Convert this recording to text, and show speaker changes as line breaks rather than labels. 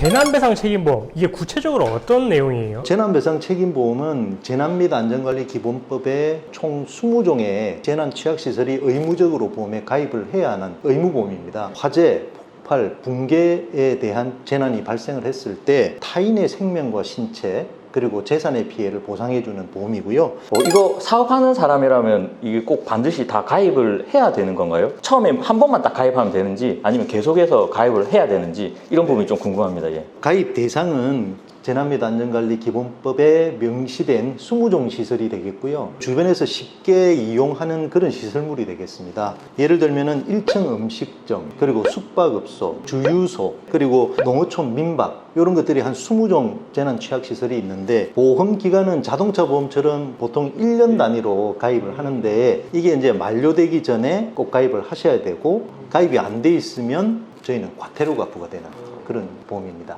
재난배상 책임보험 이게 구체적으로 어떤 내용이에요?
재난배상 책임보험은 재난 및 안전관리 기본법의 총 20종의 재난 취약시설이 의무적으로 보험에 가입을 해야 하는 의무보험입니다. 화재, 붕괴에 대한 재난이 발생을 했을 때 타인의 생명과 신체 그리고 재산의 피해를 보상해주는 보험이고요.
어, 이거 사업하는 사람이라면 이게 꼭 반드시 다 가입을 해야 되는 건가요? 처음에 한 번만 딱 가입하면 되는지 아니면 계속해서 가입을 해야 되는지 이런 부분이 좀 궁금합니다. 예.
가입 대상은 재난 및 안전관리 기본법에 명시된 20종 시설이 되겠고요. 주변에서 쉽게 이용하는 그런 시설물이 되겠습니다. 예를 들면은 1층 음식점, 그리고 숙박업소, 주유소, 그리고 농어촌 민박 이런 것들이 한 20종 재난 취약 시설이 있는데 보험 기간은 자동차 보험처럼 보통 1년 단위로 가입을 하는데 이게 이제 만료되기 전에 꼭 가입을 하셔야 되고 가입이 안 돼 있으면 저희는 과태료 가 부과되는 그런 보험입니다.